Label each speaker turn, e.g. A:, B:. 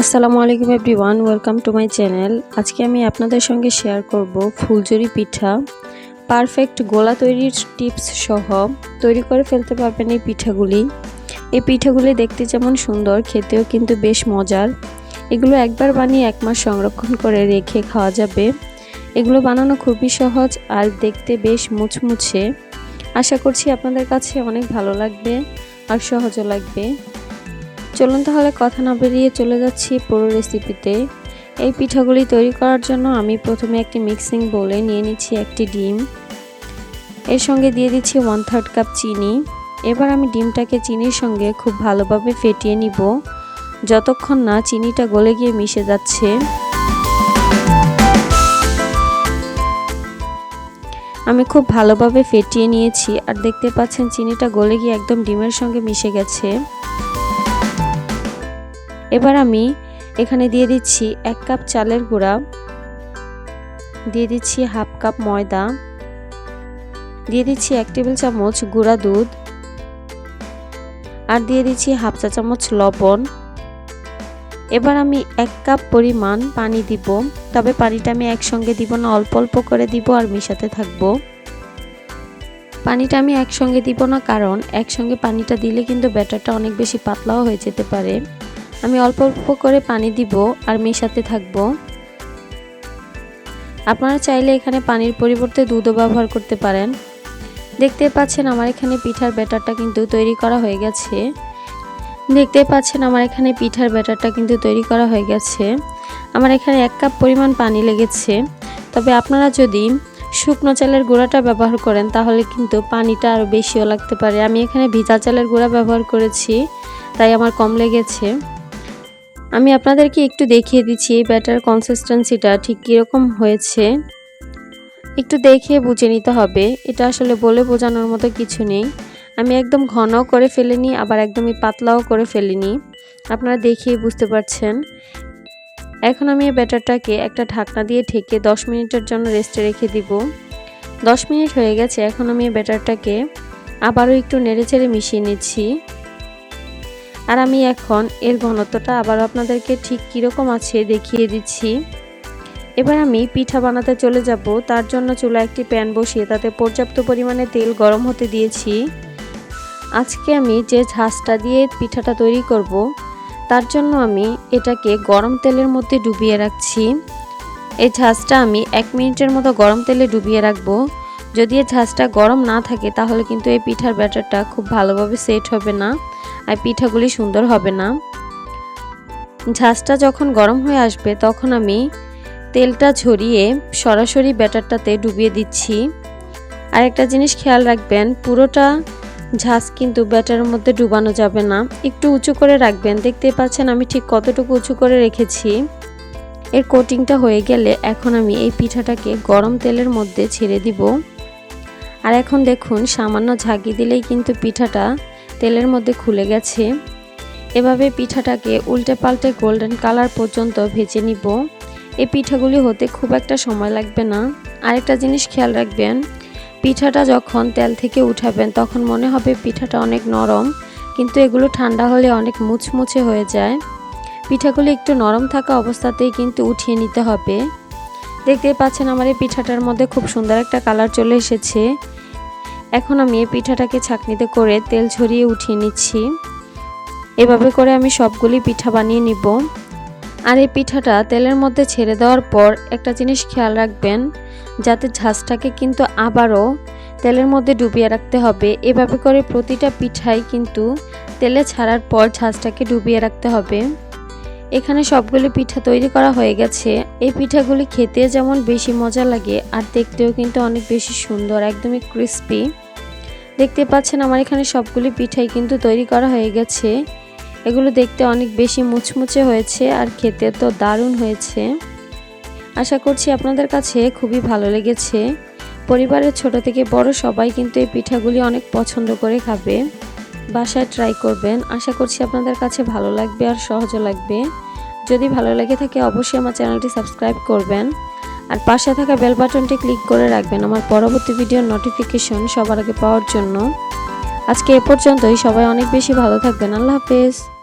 A: আসসালামু আলাইকুম everyone, welcome to my channel. আজকে আমি আপনাদের সঙ্গে শেয়ার করব ফুলজুরি পিঠা। পারফেক্ট গোলা তৈরির টিপস সহ তৈরি করে ফেলতে পারবেন এই পিঠাগুলি। এই পিঠাগুলি দেখতে যেমন সুন্দর, খেতেও কিন্তু বেশ মজার। এগুলো একবার বানিয়ে এক মাস সংরক্ষণ করে রেখে খাওয়া যাবে। এগুলো বানানো খুবই সহজ আর দেখতে বেশ মুচমুচে। আশা করছি আপনাদের কাছে অনেক ভালো লাগবে আর সহজও লাগবে। চলুন তাহলে কথা না বেরিয়ে চলে যাচ্ছি পুরো রেসিপিতে এই পিঠাগুলি তৈরি করার জন্য আমি প্রথমে একটি মিক্সিং বোলে নিয়ে নিচ্ছি একটি ডিম। এর সঙ্গে দিয়ে দিচ্ছি ওয়ান থার্ড কাপ চিনি। এবার আমি ডিমটাকে চিনির সঙ্গে খুব ভালোভাবে ফেটিয়ে নিব। যতক্ষণ না চিনিটা গলে গিয়ে মিশে যাচ্ছে। আমি খুব ভালোভাবে ফেটিয়ে নিয়েছি। আর দেখতে পাচ্ছেন, চিনিটা গলে গিয়ে একদম ডিমের সঙ্গে মিশে গেছে। এবার আমি এখানে দিয়ে দিচ্ছি এক কাপ চালের গুঁড়া, দিয়ে দিচ্ছি হাফ কাপ ময়দা, দিয়ে দিচ্ছি এক টেবিল চামচ গুঁড়া দুধ আর দিয়ে দিচ্ছি হাফ চা চামচ লবণ। এবার আমি এক কাপ পরিমাণ পানি দিব, তবে পানিটা আমি একসঙ্গে দিব না, অল্প অল্প করে দিব আর মিশাতে থাকব। পানিটা আমি একসঙ্গে দিব না, কারণ একসঙ্গে পানিটা দিলে কিন্তু ব্যাটারটা অনেক বেশি পাতলাও হয়ে যেতে পারে। আমি অল্প অল্প করে পানি দিব আর মেশাতে থাকব। আপনারা চাইলে এখানে পানির পরিবর্তে দুধও ব্যবহার করতে পারেন। দেখতে পাচ্ছেন আমার এখানে পিঠার ব্যাটারটা কিন্তু তৈরি করা হয়ে গেছে। দেখতে পাচ্ছেন আমার এখানে পিঠার ব্যাটারটা কিন্তু তৈরি করা হয়ে গেছে। আমার এখানে এক কাপ পরিমাণ পানি লেগেছে। তবে আপনারা যদি শুকনো চালের গুঁড়াটা ব্যবহার করেন, তাহলে কিন্তু পানিটা আরও বেশিও লাগতে পারে। আমি এখানে ভিজা চালের গুঁড়া ব্যবহার করেছি, তাই আমার কম লেগেছে। আমি আপনাদেরকে একটু দেখিয়ে দিচ্ছি এই ব্যাটার কনসিস্টেন্সিটা ঠিক কীরকম হয়েছে। একটু দেখে বুঝে নিতে হবে। এটা আসলে বলে বোঝানোর মতো কিছু নেই। আমি একদম ঘনও করে ফেলিনি, আবার একদমই পাতলাও করে ফেলিনি। আপনারা দেখিয়ে বুঝতে পারছেন। এখন আমি এই ব্যাটারটাকে একটা ঢাকনা দিয়ে ঢেকে 10 মিনিটের জন্য রেস্টে রেখে দিব। 10 মিনিট হয়ে গেছে, এখন আমি এই ব্যাটারটাকে আবারও একটু নেড়ে চেড়ে মিশিয়ে নিচ্ছি। আর আমি এখন এর ঘনত্বটা আবার আপনাদেরকে ঠিক কীরকম আছে দেখিয়ে দিচ্ছি। এবার আমি পিঠা বানাতে চলে যাব। তার জন্য চুলা একটি প্যান বসিয়ে তাতে পর্যাপ্ত পরিমাণে তেল গরম হতে দিয়েছি। আজকে আমি যে ঝাঁসটা দিয়ে পিঠাটা তৈরি করব, তার জন্য আমি এটাকে গরম তেলের মধ্যে ডুবিয়ে রাখছি। এই ঝাঁসটা আমি এক মিনিটের মতো গরম তেলে ডুবিয়ে রাখব। যদি এই ঝাঁসটা গরম না থাকে, তাহলে কিন্তু এই পিঠার ব্যাটারটা খুব ভালোভাবে সেট হবে না। আর পিঠাগুলি সুন্দর হবে না। ঝাঁসটা যখন গরম হয়ে আসবে, তখন আমি তেলটা ঝরিয়ে সরাসরি ব্যাটারটাতে ডুবিয়ে দিচ্ছি। আর একটা জিনিস খেয়াল রাখবেন, পুরোটা ঝাঁস কিন্তু ব্যাটারের মধ্যে ডুবানো যাবে না। একটু উঁচু করে রাখবেন, দেখতে পাচ্ছেন আমি ঠিক কতটুকু উঁচু করে রেখেছি। এর কোটিংটা হয়ে গেলে এখন আমি এই পিঠাটাকে গরম তেলের মধ্যে ছেড়ে দিব। আর এখন দেখুন, সামান্য ঝাঁকি দিলেই কিন্তু পিঠাটা তেলের মধ্যে খুলে গেছে। এভাবে পিঠাটাকে উল্টে পাল্টে গোল্ডেন কালার পর্যন্ত ভেজে নিব। এই পিঠাগুলি হতে খুব একটা সময় লাগবে না। আরেকটা জিনিস খেয়াল রাখবেন, পিঠাটা যখন তেল থেকে উঠাবেন তখন মনে হবে পিঠাটা অনেক নরম, কিন্তু এগুলো ঠান্ডা হলে অনেক মুচমুচে হয়ে যায়। পিঠাগুলি একটু নরম থাকা অবস্থাতেই কিন্তু উঠিয়ে নিতে হবে। দেখতে পাচ্ছেন আমার এই পিঠাটার মধ্যে খুব সুন্দর একটা কালার চলে এসেছে। এখন আমি এই পিঠাটাকে ছাকনিতে করে তেল ছড়িয়ে উঠিয়ে নিচ্ছি। এভাবে করে আমি সবগুলি পিঠা বানিয়ে নিব। আর এই পিঠাটা তেলের মধ্যে ছেড়ে দেওয়ার পর একটা জিনিস খেয়াল রাখবেন, যাতে ঝাঁসটাকে কিন্তু আবারও তেলের মধ্যে ডুবিয়ে রাখতে হবে। এভাবে করে প্রতিটা পিঠাই কিন্তু তেলে ছাড়ার পর ঝাঁসটাকে ডুবিয়ে রাখতে হবে। এখানে সবগুলি পিঠা তৈরি করা হয়ে গেছে। এই পিঠাগুলি খেতে যেমন বেশি মজা লাগে, আর দেখতেও কিন্তু অনেক বেশি সুন্দর, একদমই ক্রিস্পি দেখতে পাচ্ছেন আমার এখানে সবগুলি পিঠাই কিন্তু তৈরি করা হয়ে গেছে। এগুলো দেখতে অনেক বেশি মুচমুচে হয়েছে আর খেতে তো দারুণ হয়েছে। আশা করছি আপনাদের কাছে খুবই ভালো লেগেছে। পরিবারের ছোট থেকে বড় সবাই কিন্তু এই পিঠাগুলি অনেক পছন্দ করে খাবে। বাসায় ট্রাই করবেন। আশা করছি আপনাদের কাছে ভালো লাগবে আর সহজও লাগবে। যদি ভালো লাগে থাকে অবশ্যই আমার চ্যানেলটি সাবস্ক্রাইব করবেন। আর পাশে থাকা বেল বাটনটি ক্লিক করে রাখবেন। আমার পরবর্তী ভিডিওর নোটিফিকেশন সবার আগে পাওয়ার জন্য। আজকে এ পর্যন্তই। সবাই অনেক বেশি ভালো থাকবেন। আল্লাহ হাফেজ।